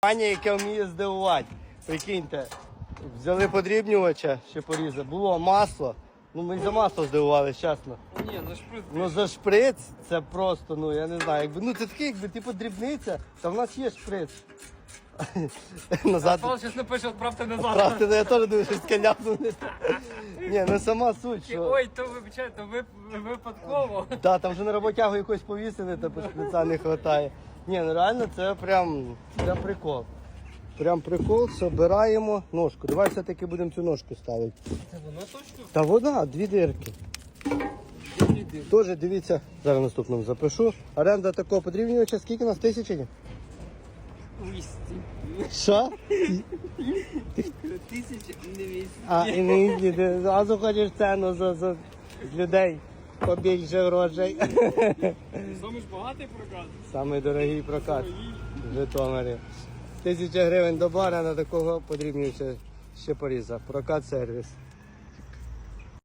Пані, яке вміє здивувати. Прикиньте, взяли подрібнювача, ще порізав. Було масло. Ну ми й за масло здивувалися, чесно. Ні, за шприц. Ну за шприц це просто, ну я не знаю, якби ну це таке, якби типу дрібниця, та в нас є шприц. Назад. Павло зараз напише, відправте назад. Правда, ну, я теж думаю, що таке ляпнули. Ні, ну сама суть, що. Ой, то вибачайте, ви випадково. Да, там вже на роботягу якось повісили, та по шприца не вистачає. Ні, ну реально це прям, прям прикол. Прям прикол, собираємо ножку. Давай все-таки будемо цю ножку ставити. Це воно точно? Та вода, дві дирки. Теж дивіться, зараз наступному запишу. Оренда такого подрівнювача, скільки у нас тисячі? 200. Що? Тисячі не вісім. А, і не зразу хочеш ціну за, за з людей побільше грошей. Саме ж багатий прокат. Самий дорогий прокат в Житомирі. Тисяча гривень до бара на такого потрібніше ще поріза. Прокат сервіс.